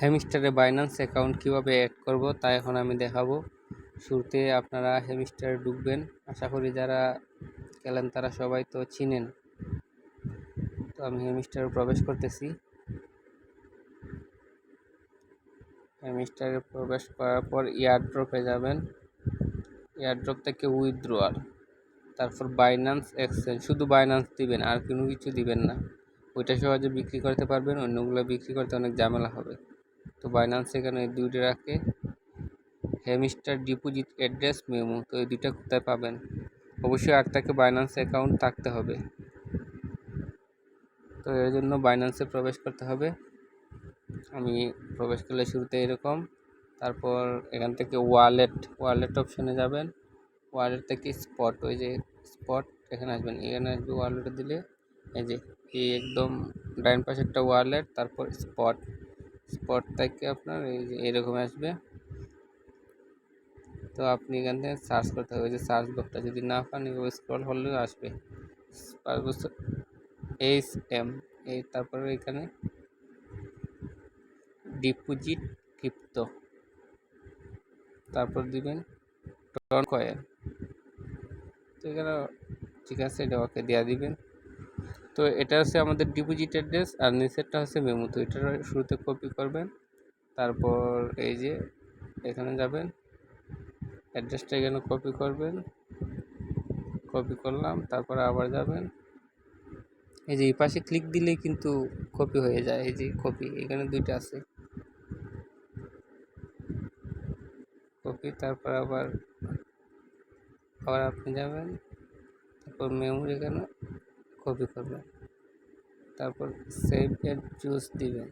হেমিস্টারে Binance account কীভাবে add করব তা এখন আমি দেখাবো। শুরুতে আপনারা হেমিস্টারে ঢুকবেন। আশা করি যারা গেলেন তারা সবাই তো চিনেন। তো আমি হেমিস্টারে প্রবেশ করতেছি। হেমিস্টারে প্রবেশ করার পর ইয়ারড্রপে যাবেন। ইয়ারড্রপ থেকে উইথড্রোয়াল তারপর বাইন্যান্স এক্সচেঞ্জ শুধু বাইন্যান্স দিবেন, আর কোনো কিছু দিবেন না। ওইটা সহজে বিক্রি করতে পারবেন, অন্যগুলো বিক্রি করতে অনেক ঝামেলা হবে। তো বাইন্যান্স এখানে দুইটা রাখে। হেমিস্টার ডিপোজিট অ্যাড্রেস মেমো তো এই দুইটা কোথায় পাবেন? অবশ্যই আপনাকে বাইন্যান্স অ্যাকাউন্ট থাকতে হবে। তো এর জন্য বাইন্যান্সে প্রবেশ করতে হবে। আমি প্রবেশ করলে শুরুতে এরকম। তারপর এখান থেকে ওয়ালেট ওয়ালেট অপশনে যাবেন। ওয়ালেট থেকে স্পট ওই যে স্পট এখানে আসবেন। এখানে আসবে ওয়ালেটে দিলে এই যে, এই একদম ডাইন পাশে একটা ওয়ালেট তারপর স্পট স্পট থেকে আপনার এই যে এরকম আসবে। তো আপনি এখান থেকে সার্চ করতে হবে। যে সার্চ বক্সটা যদি না পান, এভাবে স্ক্রল করলেও আসবে। এইচ এম, এই তারপরে এখানে ডিপোজিট ক্রিপ্টো তারপর দিবেন টন কয়েন তো এখানে ঠিক আছে, এটা ওকে দেওয়া দিবেন। তো এটা হচ্ছে আমাদের ডিপোজিট অ্যাড্রেস আর নিচেরটা হচ্ছে মেমো তো এটা শুরুতে কপি করবেন, তারপর এই যে এখানে যাবেন অ্যাড্রেসটা এখানে কপি করবেন কপি করলাম, তারপর আবার যাবেন, এই যে এই পাশে ক্লিক দিলেই কিন্তু কপি হয়ে যায়, এই যে কপি এখানে দুইটা আছে কপি তারপর আবার আবার আপনি যাবেন, তারপর মেমোরি এখানে কপি করবেন তারপর সেভ এন্ড চুজ দিবেন